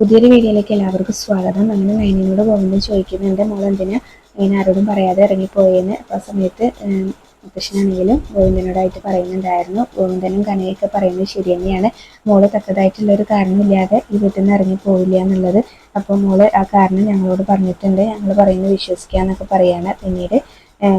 പുതിയൊരു വീഡിയോയിലേക്ക് എല്ലാവർക്കും സ്വാഗതം. അങ്ങനെ നൈനിനോട് ചോദിക്കുന്നു ചോദിക്കുന്നുണ്ട് മോൾ എന്തിനാ ഇങ്ങനെ ആരോടും പറയാതെ ഇറങ്ങിപ്പോയെന്ന്? അപ്പോൾ ആ സമയത്ത് മുത്തശ്ശനാണെങ്കിലും ഗോവിന്ദനോടായിട്ട് പറയുന്നുണ്ടായിരുന്നു. ഗോവിന്ദനും കനയൊക്കെ പറയുന്നത് ശരി തന്നെയാണ്. മോൾ തക്കതായിട്ടുള്ള ഒരു കാരണമില്ലാതെ ഈ വീട്ടിൽ നിന്ന് ഇറങ്ങി പോവില്ല എന്നുള്ളത്. അപ്പോൾ മോൾ ആ കാരണം ഞങ്ങളോട് പറഞ്ഞിട്ടുണ്ട്. ഞങ്ങൾ പറയുന്നത് വിശ്വസിക്കുക എന്നൊക്കെ പറയാണ്. പിന്നീട്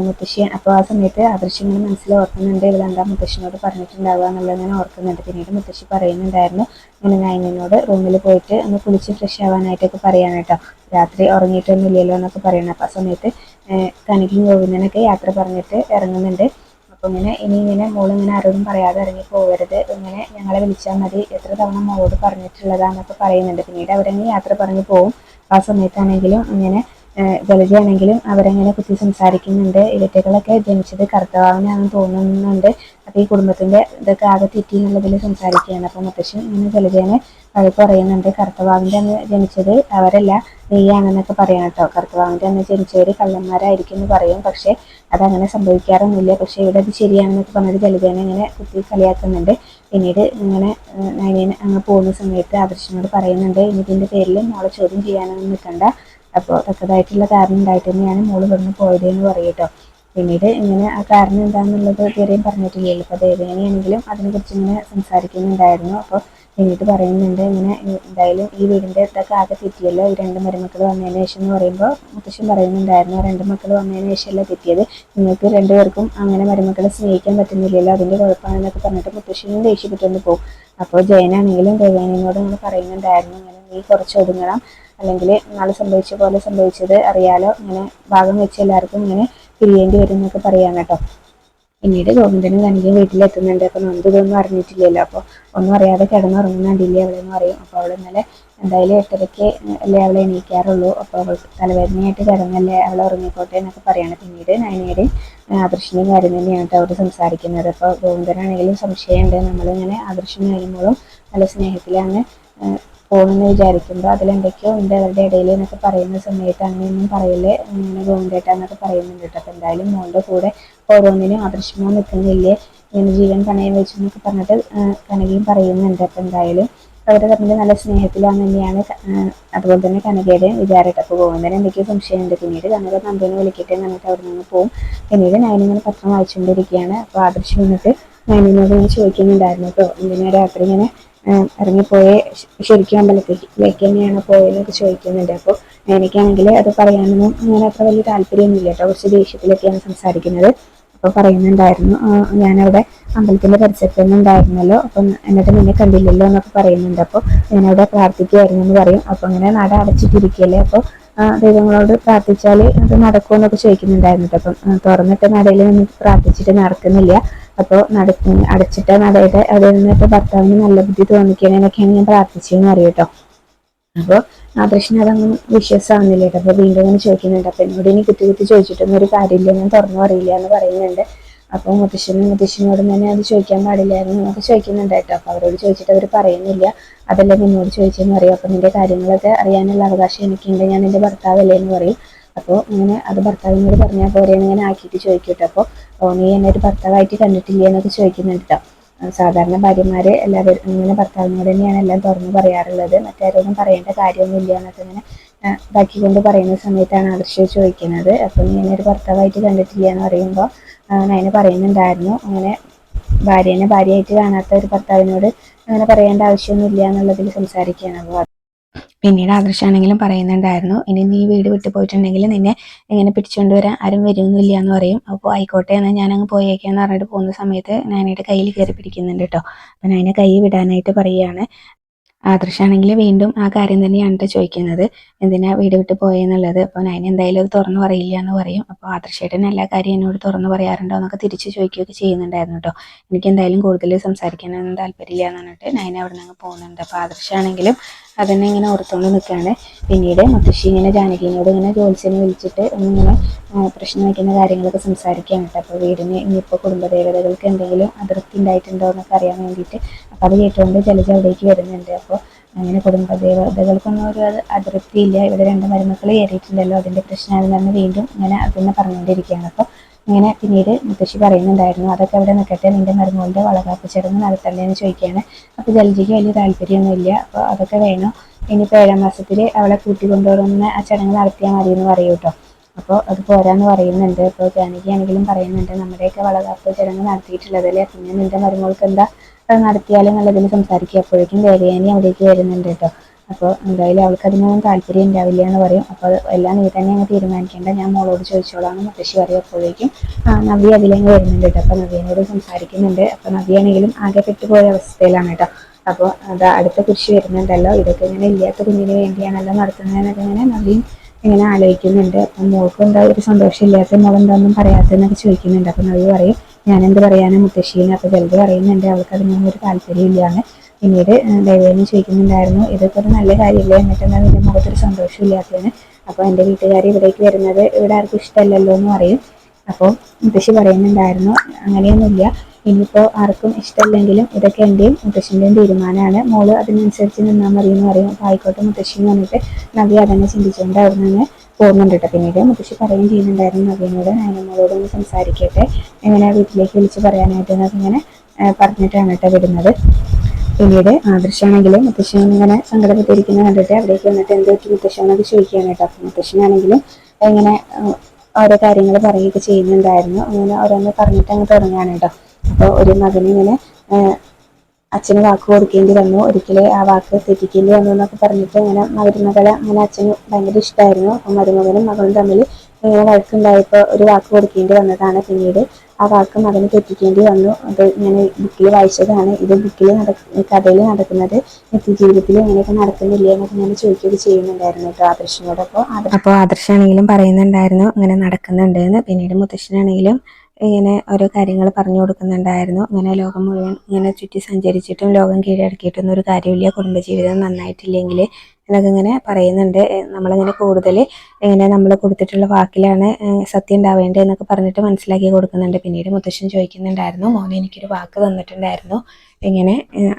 മുത്തശ്ശി. അപ്പോൾ ആ സമയത്ത് ആദർശ് മനസ്സിൽ ഓർക്കുന്നുണ്ട്. ഇവളെന്താ മുത്തശ്ശിനോട് പറഞ്ഞിട്ടുണ്ടാവുക എന്നുള്ളത് ഞാൻ ഓർക്കുന്നുണ്ട്. പിന്നീട് മുത്തശ്ശി പറയുന്നുണ്ടായിരുന്നു ഇങ്ങനെ നയനോട് റൂമിൽ പോയിട്ട് ഒന്ന് കുളിച്ച് ഫ്രഷ് ആവാനായിട്ടൊക്കെ പറയാണ് കേട്ടോ രാത്രി ഉറങ്ങിയിട്ടൊന്നുമില്ലല്ലോ എന്നൊക്കെ പറയണം. അപ്പോൾ ആ സമയത്ത് കനകിയും ഗോവിന്ദനൊക്കെ യാത്ര പറഞ്ഞിട്ട് ഇറങ്ങുന്നുണ്ട്. അപ്പോൾ ഇങ്ങനെ ഇനി ഇങ്ങനെ മോളിങ്ങനെ ആരോടും പറയാതെ ഇറങ്ങി പോകരുത് ഇങ്ങനെ ഞങ്ങളെ വിളിച്ചാൽ മതി. എത്ര തവണ മോളോട് പറഞ്ഞിട്ടുള്ളതാന്നൊക്കെ പറയുന്നുണ്ട്. പിന്നീട് അവരങ്ങനെ യാത്ര പറഞ്ഞു പോകും ആ സമയത്താണെങ്കിലും ഇങ്ങനെ ജലജയാണെങ്കിലും അവരങ്ങനെ കുത്തി സംസാരിക്കുന്നുണ്ട്. ഇരട്ടകളൊക്കെ ജനിച്ചത് കർത്തവാവിനാണെന്ന് തോന്നുന്നുണ്ട്. അപ്പോൾ ഈ കുടുംബത്തിന്റെ ഇതൊക്കെ ആകെ തെറ്റി എന്നുള്ളതിൽ സംസാരിക്കുകയാണ്. അപ്പോൾ മുത്തശ്ശൻ ഇങ്ങനെ ജലജേനെ വഴക്ക് പറയുന്നുണ്ട്. കർത്തവാവിന്റെ അന്ന് ജനിച്ചത് അവരല്ല നെയ്യാണെന്നൊക്കെ പറയാം കേട്ടോ. കർത്തവാവിന്റെ അന്ന് ജനിച്ചവർ കള്ളന്മാരായിരിക്കും എന്ന് പറയും. പക്ഷേ അതങ്ങനെ സംഭവിക്കാറൊന്നുമില്ല. പക്ഷേ ഇവിടെ അത് ശരിയാണെന്നൊക്കെ പറഞ്ഞിട്ട് ജലജേനെ ഇങ്ങനെ കുത്തി കളിയാക്കുന്നുണ്ട്. പിന്നീട് ഇങ്ങനെ നൈനേനെ അങ്ങ് പോകുന്ന സമയത്ത് ആദർശനോട് പറയുന്നുണ്ട് ഇനി ഇതിന്റെ പേരിൽ മോളെ ചോദ്യം ചെയ്യാനൊന്നും നിൽക്കണ്ട. അപ്പോൾ തക്കതായിട്ടുള്ള കാരണം ഉണ്ടായിട്ട് തന്നെയാണ് മോൾ ഇവിടുന്ന് പോയത് എന്ന് പറയട്ടോ പിന്നീട് ഇങ്ങനെ ആ കാരണം എന്താണെന്നുള്ളത് ഇതുവരെയും പറഞ്ഞിട്ടില്ലല്ലോ. അപ്പോൾ ദേവേനെയാണെങ്കിലും അതിനെക്കുറിച്ച് ഇങ്ങനെ സംസാരിക്കുന്നുണ്ടായിരുന്നു. അപ്പോൾ പിന്നീട് പറയുന്നുണ്ട് ഇങ്ങനെ എന്തായാലും ഈ വീടിന്റെ ഇതൊക്കെ ആകെ തെറ്റിയല്ലോ. ഈ രണ്ട് മരുമക്കൾ വന്നതിന് ശേഷം എന്ന് പറയുമ്പോൾ മുത്തശ്ശൻ പറയുന്നുണ്ടായിരുന്നു രണ്ട് മക്കൾ വന്നതിന് ശേഷമല്ല തെറ്റിയത്? നിങ്ങൾക്ക് രണ്ടുപേർക്കും അങ്ങനെ മരുമക്കളെ സ്നേഹിക്കാൻ പറ്റുന്നില്ലല്ലോ. അതിന്റെ കുഴപ്പമാണെന്നൊക്കെ പറഞ്ഞിട്ട് മുത്തശ്ശനും ദേഷ്യപ്പെട്ടുകൊണ്ട് പോകും. അപ്പോൾ ജയനാണെങ്കിലും ദേവേനോട് ഇങ്ങനെ പറയുന്നുണ്ടായിരുന്നു ഇങ്ങനെ നീ കുറച്ച് ഒതുങ്ങണം. അല്ലെങ്കിൽ നാളെ സംഭവിച്ച പോലെ സംഭവിച്ചത് അറിയാലോ. ഇങ്ങനെ ഭാഗം വെച്ച് എല്ലാവർക്കും ഇങ്ങനെ പിരിയേണ്ടി വരും എന്നൊക്കെ പറയാം കേട്ടോ. പിന്നീട് ഗോവിന്ദനും കനികയും വീട്ടിലെത്തുന്നുണ്ട്. അപ്പോൾ നന്ദു ഇതൊന്നും അറിഞ്ഞിട്ടില്ലല്ലോ. അപ്പോൾ ഒന്നും അറിയാതെ കിടന്നുറങ്ങുന്നുണ്ടില്ലേ അവിടെ അവളെന്ന് പറയും. അപ്പോൾ അവൾ ഇന്നലെ എന്തായാലും എട്ടരയ്ക്ക് അല്ലേ അവളെ എണീക്കാറുള്ളൂ. അപ്പോൾ അവൾ തലവേദനയായിട്ട് കിടന്നല്ലേ അവൾ ഉറങ്ങിക്കോട്ടെ എന്നൊക്കെ പറയാണ്. പിന്നീട് നയനയുടെയും ആദർശിന്റെയും കാര്യം തന്നെയാണ് അവർ സംസാരിക്കുന്നത്. അപ്പോൾ ഗോവിന്ദനാണെങ്കിലും സംശയമുണ്ട്. നമ്മളിങ്ങനെ ആദർശം കഴിയുമ്പോഴും നല്ല സ്നേഹത്തിലാണ് പോകണമെന്ന് വിചാരിക്കുമ്പോൾ അതിലെന്തൊക്കെയോ ഉണ്ട് അവരുടെ ഇടയിൽ എന്നൊക്കെ പറയുന്ന സമയത്ത് അങ്ങനെയൊന്നും പറയില്ലേ ഇങ്ങനെ ഗോവിന്ദേട്ടാന്നൊക്കെ പറയുന്നുണ്ട് കേട്ടോ. അപ്പോൾ എന്തായാലും മോളുടെ കൂടെ ഓരോന്നിനും ആദർശമോ നിൽക്കുന്നില്ലേ ഇങ്ങനെ ജീവൻ പണയം വെച്ചു എന്നൊക്കെ പറഞ്ഞിട്ട് കനകയും പറയുന്നുണ്ട്. അപ്പോൾ എന്തായാലും അവർ തമ്മിൽ നല്ല സ്നേഹത്തിലാന്ന് തന്നെയാണ് അതുപോലെ തന്നെ കനകയുടെയും വിചാരമായിട്ട്. അപ്പോൾ ഗോവിന്ദന് എന്തൊക്കെയോ സംശയമുണ്ട്. പിന്നീട് കനക നമ്പിനെ വിളിക്കട്ടെ എന്നിട്ട് അവിടെ നിന്ന് പോവും. പിന്നീട് നയനിങ്ങനെ പത്രം വായിച്ചുകൊണ്ടിരിക്കുകയാണ്. അപ്പോൾ ആദർശം വന്നിട്ട് ഇങ്ങനെ ചോദിക്കുന്നുണ്ടായിരുന്നു കേട്ടോ. എന്തിനാ രാത്രി ഇങ്ങനെ ഇറങ്ങിപ്പോയ ശരിക്കും അമ്പലത്തിലേക്ക് തന്നെയാണ് പോയതെന്നൊക്കെ ചോദിക്കുന്നുണ്ട്. അപ്പോൾ എനിക്കാണെങ്കിൽ അത് പറയാനൊന്നും അങ്ങനെ അത്ര വലിയ താല്പര്യമൊന്നുമില്ല കേട്ടോ. കുറച്ച് ദേഷ്യത്തിലൊക്കെയാണ് സംസാരിക്കുന്നത്. അപ്പോൾ പറയുന്നുണ്ടായിരുന്നു ഞാനവിടെ അമ്പലത്തിന്റെ പരിസരത്തൊന്നും തന്നെ ഉണ്ടായിരുന്നല്ലോ അപ്പം എന്നിട്ട് നിന്നെ കണ്ടില്ലല്ലോ എന്നൊക്കെ പറയുന്നുണ്ട്. അപ്പോൾ ഞാനവിടെ പ്രാർത്ഥിക്കുമായിരുന്നു എന്ന് പറയും. അപ്പോൾ അങ്ങനെ നട അടച്ചിട്ടിരിക്കുകയല്ലേ? അപ്പോൾ ദൈവങ്ങളോട് പ്രാർത്ഥിച്ചാൽ അത് നടക്കുമെന്നൊക്കെ ചോദിക്കുന്നുണ്ടായിരുന്നു അപ്പം തുറന്നിട്ട് നടയിൽ നിന്ന് പ്രാർത്ഥിച്ചിട്ട് നടക്കുന്നില്ല. അപ്പോൾ നട അടച്ചിട്ട നടയുടെ അതിൽ നിന്നിട്ട് ഭർത്താവിന് നല്ല ബുദ്ധി തോന്നിക്കണേനൊക്കെയാണ് ഞാൻ പ്രാർത്ഥിച്ചതെന്ന് അറിയാം കേട്ടോ. അപ്പോൾ ആദർശന് അതൊന്നും വിശ്വാസമാകുന്നില്ല കേട്ടോ. അപ്പോൾ വീണ്ടും ഇങ്ങനെ ചോദിക്കുന്നുണ്ട്. അപ്പോൾ എന്നോട് ഇനി കുത്തി കുത്തി ചോദിച്ചിട്ടൊന്നും ഒരു കാര്യമില്ല. ഞാൻ തുറന്നു അറിയില്ല എന്ന് പറയുന്നുണ്ട്. അപ്പോൾ മുത്തശ്ശനും മുത്തശ്ശനോടും തന്നെ അത് ചോദിക്കാൻ പാടില്ലായിരുന്നു. എന്നൊക്കെ ചോദിക്കുന്നുണ്ട് കേട്ടോ. അപ്പോൾ അവരോട് ചോദിച്ചിട്ട് അവർ പറയുന്നില്ല. അതല്ലേ നിന്നോട് ചോദിച്ചെന്ന് പറയും. അപ്പോൾ നിന്റെ കാര്യങ്ങളൊക്കെ അറിയാനുള്ള അവകാശം എനിക്കുണ്ട്. ഞാൻ എന്റെ ഭർത്താവല്ലേ എന്ന് പറയും. അപ്പോൾ ഇങ്ങനെ അത് ഭർത്താവിനോട് പറഞ്ഞാൽ പോരെ ഇങ്ങനെ ആക്കിയിട്ട് ചോദിക്കട്ടെ അപ്പോൾ നീ എന്നെ ഒരു ഭർത്താവായിട്ട് കണ്ടിട്ടില്ലേ? എന്നൊക്കെ ചോദിക്കുന്നുണ്ട് കേട്ടോ. സാധാരണ ഭാര്യമാര് എല്ലാവരും ഇങ്ങനെ ഭർത്താവിനോട് തന്നെയാണ് എല്ലാം തുറന്നു പറയാറുള്ളത്. മറ്റാരോടും പറയേണ്ട കാര്യമൊന്നുമില്ല എന്നൊക്കെ ഇങ്ങനെ ഇതാക്കിക്കൊണ്ട് പറയുന്ന സമയത്താണ് ആദർശ ചോദിക്കുന്നത്. അപ്പം ഒരു ഭർത്താവായിട്ട് കണ്ടിട്ടില്ല എന്ന് പറയുമ്പോൾ നയന പറയുന്നുണ്ടായിരുന്നു. അങ്ങനെ ഭാര്യനെ ഭാര്യയായിട്ട് കാണാത്ത ഒരു ഭർത്താവിനോട് അങ്ങനെ പറയേണ്ട ആവശ്യമൊന്നുമില്ല എന്നുള്ളതിൽ സംസാരിക്കുകയാണ്. അപ്പോൾ പിന്നീട് ആദർശാണെങ്കിലും പറയുന്നുണ്ടായിരുന്നു ഇനി നീ വീട് വിട്ടു പോയിട്ടുണ്ടെങ്കിൽ നിന്നെ എങ്ങനെ പിടിച്ചുകൊണ്ട് വരാൻ ആരും വരുന്നില്ല എന്ന് പറയും. അപ്പോൾ ആയിക്കോട്ടെ എന്നാൽ ഞാൻ അങ്ങ് പോയേക്കാന്ന് പറഞ്ഞിട്ട് പോകുന്ന സമയത്ത് നയനയുടെ കയ്യിൽ കയറി പിടിക്കുന്നുണ്ട് കേട്ടോ. അപ്പം നയനെ കൈ വിടാനായിട്ട് പറയുകയാണ്. ആദർശാണെങ്കിൽ വീണ്ടും ആ കാര്യം തന്നെയാണ് കേട്ടോ ചോദിക്കുന്നത്. എന്തിനാ വീട് വിട്ട് പോയെന്നുള്ളത്? അപ്പോൾ നയന എന്തായാലും അത് തുറന്നു പറയില്ല എന്ന് പറയും. അപ്പോൾ ആദർശേട്ടൻ എല്ലാ കാര്യം എന്നോട് തുറന്നു പറയാറുണ്ടോ എന്നൊക്കെ തിരിച്ച് ചോദിക്കുകയൊക്കെ ചെയ്യുന്നുണ്ടായിരുന്നു കേട്ടോ എനിക്ക് എന്തായാലും കൂടുതൽ സംസാരിക്കാനൊന്നും താല്പര്യമില്ല എന്ന് പറഞ്ഞിട്ട് നയന അവിടെ നിന്ന് പോകുന്നുണ്ട്. അപ്പോൾ ആദർശാണെങ്കിലും അതന്നെ ഇങ്ങനെ ഓർത്തുകൊണ്ട് നിൽക്കുകയാണ്. പിന്നീട് മുത്തശ്ശി ഇങ്ങനെ ജാനകിനോട് ഇങ്ങനെ ജോലിസിനെ വിളിച്ചിട്ട് ഒന്നിങ്ങനെ പ്രശ്നം വയ്ക്കുന്ന കാര്യങ്ങളൊക്കെ സംസാരിക്കാൻ കേട്ടോ അപ്പോൾ വീടിന് ഇനിയിപ്പോൾ കുടുംബദേവതകൾക്ക് എന്തെങ്കിലും അതിർത്തി ഉണ്ടായിട്ടുണ്ടോ എന്നൊക്കെ അറിയാൻ വേണ്ടിയിട്ട് അപ്പോൾ അത് കേട്ടുകൊണ്ട് ജലജ അവിടേക്ക് വരുന്നുണ്ട്. അങ്ങനെ കുടുംബദേവതകൾക്കൊന്നും ഒരു അതൃപ്തി ഇല്ല ഇവിടെ രണ്ട് മരുമക്കളെ കയറിയിട്ടുണ്ടല്ലോ അതിന്റെ പ്രശ്നമാണെന്ന് വീണ്ടും ഇങ്ങനെ അതെന്നെ പറഞ്ഞുകൊണ്ടിരിക്കുകയാണ്. അപ്പോൾ ഇങ്ങനെ പിന്നീട് മുത്തശ്ശി പറയുന്നുണ്ടായിരുന്നു അതൊക്കെ അവിടെ നിൽക്കട്ടെ നിന്റെ മരുമോളുടെ വളകാപ്പ് ചടങ്ങ് നടത്തല്ലേ എന്ന് ചോദിക്കുകയാണ്. അപ്പോൾ ജലജിക്ക് വലിയ താല്പര്യമൊന്നുമില്ല അപ്പോൾ അതൊക്കെ വേണം? ഇനിയിപ്പോൾ ഏഴാം മാസത്തിൽ അവളെ കൂട്ടിക്കൊണ്ടുവരുന്ന ആ ചടങ്ങ് നടത്തിയാൽ മതി എന്ന് പറയൂ കേട്ടോ. അപ്പോൾ അത് പോരാന്ന് പറയുന്നുണ്ട്. ഇപ്പോൾ ജാനകി ആണെങ്കിലും പറയുന്നുണ്ട് നമ്മുടെയൊക്കെ വളകാപ്പ് ചടങ്ങ് നടത്തിയിട്ടുള്ളതല്ലേ പിന്നെ നിന്റെ മരുമോൾക്ക് എന്താ നടത്തിയാലും നല്ലതിൽ സംസാരിക്കുക അപ്പോഴേക്കും ദേവയാനി അവിടേക്ക് വരുന്നുണ്ട് കേട്ടോ. അപ്പോൾ എന്തായാലും അവൾക്ക് അതിനൊന്നും താല്പര്യം ഉണ്ടാവില്ല എന്ന് പറയും. അപ്പോൾ എല്ലാം നീ തന്നെ അങ്ങ് തീരുമാനിക്കേണ്ട. ഞാൻ മോളോട് ചോദിച്ചോളാം എന്ന് മുത്തശ്ശി പറയും അപ്പോഴേക്കും ആ നവി അതിലങ്ങ് വരുന്നുണ്ട് കേട്ടോ. അപ്പോൾ നവിയനോട് സംസാരിക്കുന്നുണ്ട്. അപ്പോൾ നവിയാണെങ്കിലും ആകെ പെട്ടുപോയ അവസ്ഥയിലാണ് കേട്ടോ. അപ്പോൾ അത് അടുത്ത കുരിശ് വരുന്നുണ്ടല്ലോ. ഇതൊക്കെ ഇങ്ങനെ ഇല്ലാത്ത കുഞ്ഞിന് വേണ്ടിയാണല്ലോ നടത്തുന്നതെന്നൊക്കെ ഇങ്ങനെ നവിയും ഇങ്ങനെ ആലോചിക്കുന്നുണ്ട്. അപ്പം മോൾക്ക് എന്താ ഒരു സന്തോഷമില്ലാത്ത മോൾ എന്താണെന്നും പറയാത്തതെന്നൊക്കെ ചോദിക്കുന്നുണ്ട്. അപ്പം നവി പറയും ഞാൻ എന്ത് പറയാനും മുത്തശ്ശീനെ? അപ്പം ചിലത് പറയുന്നുണ്ട് അവൾക്ക് അതിനൊന്നും ഒരു താല്പര്യമില്ലാന്ന്. പിന്നീട് ദൈവം ചോദിക്കുന്നുണ്ടായിരുന്നു ഇതൊക്കെ ഒരു നല്ല കാര്യമില്ല? എന്നിട്ട് എന്താ എന്റെ മുഖത്തൊരു സന്തോഷമില്ലാത്തതിന് അപ്പോൾ എന്റെ വീട്ടുകാർ ഇവിടേക്ക് വരുന്നത് ഇവിടെ ആർക്കും ഇഷ്ടമല്ലല്ലോ എന്ന് പറയും. അപ്പോൾ മുത്തശ്ശി പറയുന്നുണ്ടായിരുന്നു അങ്ങനെയൊന്നുമില്ല. ഇനിയിപ്പോൾ ആർക്കും ഇഷ്ടമല്ലെങ്കിലും ഇതൊക്കെ എന്റെയും മുത്തശ്ശിന്റെയും തീരുമാനമാണ്. മോൾ അതിനനുസരിച്ച് നിന്നാൽ മതി എന്ന് പറയും. അപ്പോൾ ആയിക്കോട്ടെ മുത്തശ്ശി എന്ന് പറഞ്ഞിട്ട് നവ്യ അതന്നെ ചിന്തിച്ചുകൊണ്ട് അവിടെ നിന്ന് പോകുന്നുണ്ട് കേട്ടോ പിന്നീട് മുത്തശ്ശി പറയുകയും ചെയ്യുന്നുണ്ടായിരുന്നു നവ്യനോട്. നയനമ്മളോട് ഒന്ന് സംസാരിക്കട്ടെ. എങ്ങനെ വീട്ടിലേക്ക് വിളിച്ച് പറയാനായിട്ട് എന്നൊക്കെ ഇങ്ങനെ പറഞ്ഞിട്ടാണ് കേട്ടോ വരുന്നത് പിന്നീട് ആദർശാണെങ്കിലും മുത്തശ്ശൻ ഇങ്ങനെ സങ്കടപ്പെട്ടിരിക്കുന്ന കണ്ടിട്ട് അവിടേക്ക് വന്നിട്ട് എന്ത് പറ്റി മുത്തശ്ശനോട് ചോദിക്കുകയാണ് കേട്ടോ. മുത്തശ്ശനാണെങ്കിലും ഇങ്ങനെ ഓരോ കാര്യങ്ങൾ പറയുകയൊക്കെ ചെയ്യുന്നുണ്ടായിരുന്നു. അങ്ങനെ ഓരോന്ന് പറഞ്ഞിട്ട് അങ്ങ് തുടങ്ങുകയാണ് കേട്ടോ. അപ്പോൾ ഒരു മകനിങ്ങനെ അച്ഛന് വാക്ക് കൊടുക്കേണ്ടി വന്നു. ഒരിക്കലും ആ വാക്ക് തെറ്റിക്കേണ്ടി വന്നു എന്നൊക്കെ പറഞ്ഞിട്ട് അങ്ങനെ മരുമകളെ അങ്ങനെ അച്ഛന് ഭയങ്കര ഇഷ്ടമായിരുന്നു അപ്പം മരുമകനും മകളും തമ്മിൽ ഇങ്ങനെ വഴക്കുണ്ടായപ്പോൾ ഒരു വാക്ക് കൊടുക്കേണ്ടി വന്നതാണ് പിന്നീട്. ആ വാക്ക് മകന് തെറ്റിക്കേണ്ടി വന്നു. അത് ഞാൻ ബുക്കിൽ വായിച്ചതാണ്. ഇത് ബുക്കിൽ നട കഥയിൽ നടക്കുന്നത്. നിത്യജീവിതത്തിൽ ഇങ്ങനെയൊക്കെ നടക്കുന്നില്ല എന്നൊക്കെ ഞാൻ ചോദിക്കുകയൊക്കെ ചെയ്യുന്നുണ്ടായിരുന്നു കേട്ടോ ആദർശനോടൊപ്പം അപ്പോൾ ആദർശാണെങ്കിലും പറയുന്നുണ്ടായിരുന്നു അങ്ങനെ നടക്കുന്നുണ്ടെന്ന് പിന്നീട് മുത്തശ്ശനാണെങ്കിലും ഇങ്ങനെ ഓരോ കാര്യങ്ങൾ പറഞ്ഞു കൊടുക്കുന്നുണ്ടായിരുന്നു. അങ്ങനെ ലോകം മുഴുവൻ ഇങ്ങനെ ചുറ്റി സഞ്ചരിച്ചിട്ടും ലോകം കീഴടക്കിയിട്ടൊന്നും ഒരു കാര്യമില്ല. കുടുംബജീവിതം നന്നായിട്ടില്ലെങ്കിൽ എന്നൊക്കെ ഇങ്ങനെ പറയുന്നുണ്ട്. നമ്മളിങ്ങനെ കൂടുതൽ ഇങ്ങനെ നമ്മൾ കൊടുത്തിട്ടുള്ള വാക്കിലാണ് സത്യം ഉണ്ടാവേണ്ടത് എന്നൊക്കെ പറഞ്ഞിട്ട് മനസ്സിലാക്കി കൊടുക്കുന്നുണ്ട്. പിന്നീട് മുത്തശ്ശൻ ചോദിക്കുന്നുണ്ടായിരുന്നു മോനെ എനിക്കൊരു വാക്ക് തന്നിട്ടുണ്ടായിരുന്നു. ഇങ്ങനെ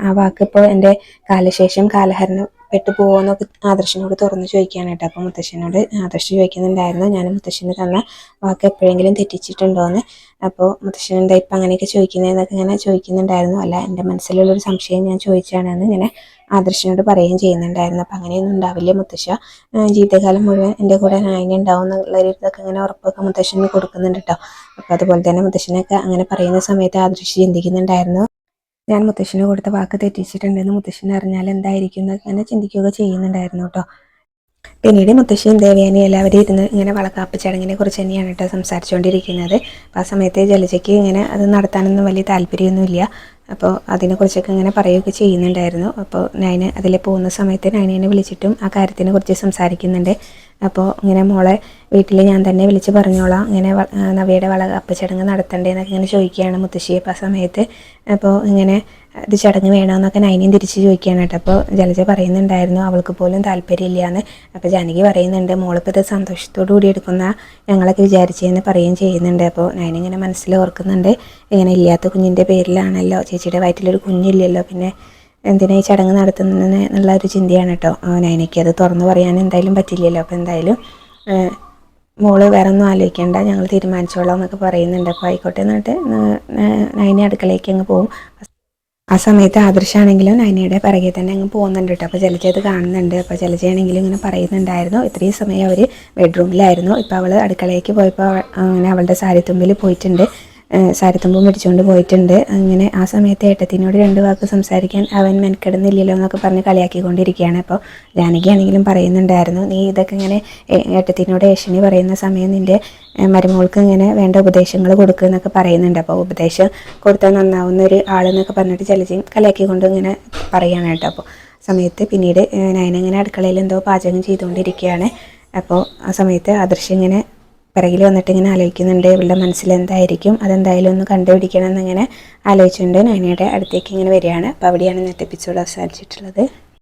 ആ വാക്ക് ഇപ്പോൾ എന്റെ കാലശേഷം കാലഹരണം പെട്ടു പോകുമെന്നൊക്കെ ആദർശനോട് തുറന്നു ചോദിക്കുകയാണ് കേട്ടോ. അപ്പോൾ മുത്തശ്ശനോട് ആദർശ് ചോദിക്കുന്നുണ്ടായിരുന്നു ഞാൻ മുത്തശ്ശന് തന്ന വാക്ക് എപ്പോഴെങ്കിലും തെറ്റിച്ചിട്ടുണ്ടോ എന്ന് അപ്പോൾ മുത്തശ്ശൻ എന്താ ഇപ്പം അങ്ങനെയൊക്കെ ചോദിക്കുന്നതെന്നൊക്കെ ഇങ്ങനെ ചോദിക്കുന്നുണ്ടായിരുന്നു. അല്ല എന്റെ മനസ്സിലുള്ളൊരു സംശയം ഞാൻ ചോദിച്ചാണെന്ന് ഇങ്ങനെ ആദർശനോട് പറയുകയും ചെയ്യുന്നുണ്ടായിരുന്നു. അപ്പം അങ്ങനെയൊന്നും ഉണ്ടാവില്ല മുത്തശ്ശ. ജീവിതകാലം മുഴുവൻ എന്റെ കൂടെ നായന ഉണ്ടാവും എന്നുള്ളൊരു ഇതൊക്കെ ഇങ്ങനെ ഉറപ്പൊക്കെ മുത്തശ്ശന് കൊടുക്കുന്നുണ്ട് കേട്ടോ. അപ്പോൾ അതുപോലെ തന്നെ മുത്തശ്ശനൊക്കെ അങ്ങനെ പറയുന്ന സമയത്ത് ആദർശ് ചിന്തിക്കുന്നുണ്ടായിരുന്നു. ഞാൻ മുത്തശ്ശന് കൊടുത്ത വാക്ക് തെറ്റിച്ചിട്ടുണ്ടെന്ന് മുത്തശ്ശൻ അറിഞ്ഞാൽ എന്തായിരിക്കും എന്ന് അങ്ങനെ ചിന്തിക്കുക ചെയ്യുന്നുണ്ടായിരുന്നു കേട്ടോ. പിന്നീട് മുത്തശ്ശിയും ദേവയാനിയും എല്ലാവരും ഇരുന്ന് ഇങ്ങനെ വളക്കാപ്പ് ചടങ്ങിനെ കുറിച്ച് തന്നെയാണ് കേട്ടോ സംസാരിച്ചുകൊണ്ടിരിക്കുന്നത്. അപ്പോൾ ആ സമയത്ത് ജലജയ്ക്ക് ഇങ്ങനെ അത് നടത്താനൊന്നും വലിയ താല്പര്യമൊന്നുമില്ല. അപ്പോൾ അതിനെക്കുറിച്ചൊക്കെ ഇങ്ങനെ പറയുകയൊക്കെ ചെയ്യുന്നുണ്ടായിരുന്നു. അപ്പോൾ നയന് അതിൽ പോകുന്ന സമയത്ത് നയനെ വിളിച്ചിട്ടും ആ കാര്യത്തിനെ കുറിച്ച് സംസാരിക്കുന്നുണ്ട്. അപ്പോൾ ഇങ്ങനെ മോളെ വീട്ടിൽ ഞാൻ തന്നെ വിളിച്ച് പറഞ്ഞോളാം. ഇങ്ങനെ നവിയുടെ വള അപ്പച്ചടങ്ങ് നടത്തണ്ടേന്നൊക്കെ ഇങ്ങനെ ചോദിക്കുകയാണ് മുത്തശ്ശി അപ്പോൾ ആ സമയത്ത്. അപ്പോൾ ഇങ്ങനെ ഇത് ചടങ്ങ് വേണമെന്നൊക്കെ നൈനിയും തിരിച്ച് ചോദിക്കുകയാണ് കേട്ടോ. അപ്പോൾ ജലജ പറയുന്നുണ്ടായിരുന്നു അവൾക്ക് പോലും താല്പര്യമില്ല എന്ന് അപ്പോൾ ജാനകി പറയുന്നുണ്ട് മോളിപ്പോൾ ഇത് സന്തോഷത്തോടു കൂടി എടുക്കുന്ന ഞങ്ങളൊക്കെ വിചാരിച്ചതെന്ന് പറയുകയും ചെയ്യുന്നുണ്ട്. അപ്പോൾ നൈനിങ്ങനെ മനസ്സിൽ ഓർക്കുന്നുണ്ട് ഇങ്ങനെ ഇല്ലാത്ത കുഞ്ഞിന്റെ പേരിലാണല്ലോ ചേച്ചിയുടെ വയറ്റിലൊരു കുഞ്ഞില്ലല്ലോ പിന്നെ എന്തിനാ ഈ ചടങ്ങ് നടത്തുന്നത് എന്നുള്ള ഒരു ചിന്തയാണ് കേട്ടോ. നൈനയ്ക്ക് അത് തുറന്നു പറയാൻ എന്തായാലും പറ്റില്ലല്ലോ. അപ്പോൾ എന്തായാലും മോൾ വേറെ ഒന്നും ആലോചിക്കേണ്ട ഞങ്ങൾ തീരുമാനിച്ചോളാം എന്നൊക്കെ പറയുന്നുണ്ട്. അപ്പോൾ ആയിക്കോട്ടെ എന്നിട്ട് നൈന അടുക്കളയ്ക്ക് അങ്ങ് പോകും ആ സമയത്ത് ആദർശാണെങ്കിലും നൈനയുടെ പിറകെ തന്നെ അങ്ങ് പോകുന്നുണ്ട് കേട്ടോ. അപ്പോൾ ജലജ അത് കാണുന്നുണ്ട്. അപ്പോൾ ജലജയാണെങ്കിലും ഇങ്ങനെ പറയുന്നുണ്ടായിരുന്നു. ഇത്രയും സമയം അവർ ബെഡ്റൂമിലായിരുന്നു ഇപ്പോൾ അവൾ അടുക്കളയ്ക്ക് പോയപ്പോൾ അങ്ങനെ അവളുടെ സാരിത്തുമ്പിൽ പോയിട്ടുണ്ട്. സാരത്തുമ്പും പിടിച്ചുകൊണ്ട് പോയിട്ടുണ്ട്. അങ്ങനെ ആ സമയത്ത് ഏട്ടത്തിനോട് രണ്ട് വാക്ക് സംസാരിക്കാൻ അവൻ മെനക്കെടുന്നില്ലല്ലോ എന്നൊക്കെ പറഞ്ഞ് കളിയാക്കിക്കൊണ്ടിരിക്കുകയാണ്. അപ്പോൾ ജാനകി ആണെങ്കിലും പറയുന്നുണ്ടായിരുന്നു നീ ഇതൊക്കെ ഇങ്ങനെ ഏട്ടത്തിനോട് ഏഷണി പറയുന്ന സമയം നിന്റെ മരുമോൾക്ക് ഇങ്ങനെ വേണ്ട ഉപദേശങ്ങൾ കൊടുക്കുക എന്നൊക്കെ പറയുന്നുണ്ട്. അപ്പോൾ ഉപദേശം കൊടുത്താൽ നന്നാവുന്ന ഒരു ആളെന്നൊക്കെ പറഞ്ഞിട്ട് ജലജയും കളിയാക്കിക്കൊണ്ട് ഇങ്ങനെ പറയുകയാണ് കേട്ടോ. അപ്പോൾ സമയത്ത് പിന്നീട് ഞാനിങ്ങനെ അടുക്കളയിൽ എന്തോ പാചകം ചെയ്തുകൊണ്ടിരിക്കുകയാണ്. അപ്പോൾ ആ സമയത്ത് അദൃശ്യം ഇങ്ങനെ പിറകിൽ വന്നിട്ട് ഇങ്ങനെ ആലോചിക്കുന്നുണ്ട് ഇവളുടെ മനസ്സിൽ എന്തായിരിക്കും അതെന്തായാലും ഒന്ന് കണ്ടുപിടിക്കണം എന്നിങ്ങനെ ആലോചിച്ചുകൊണ്ട് നൈനയുടെ അടുത്തേക്ക് ഇങ്ങനെ വരികയാണ്. അപ്പോൾ അവിടെയാണ് ഇന്നത്തെ എപ്പിസോഡ് അവസാനിച്ചിട്ടുള്ളത്.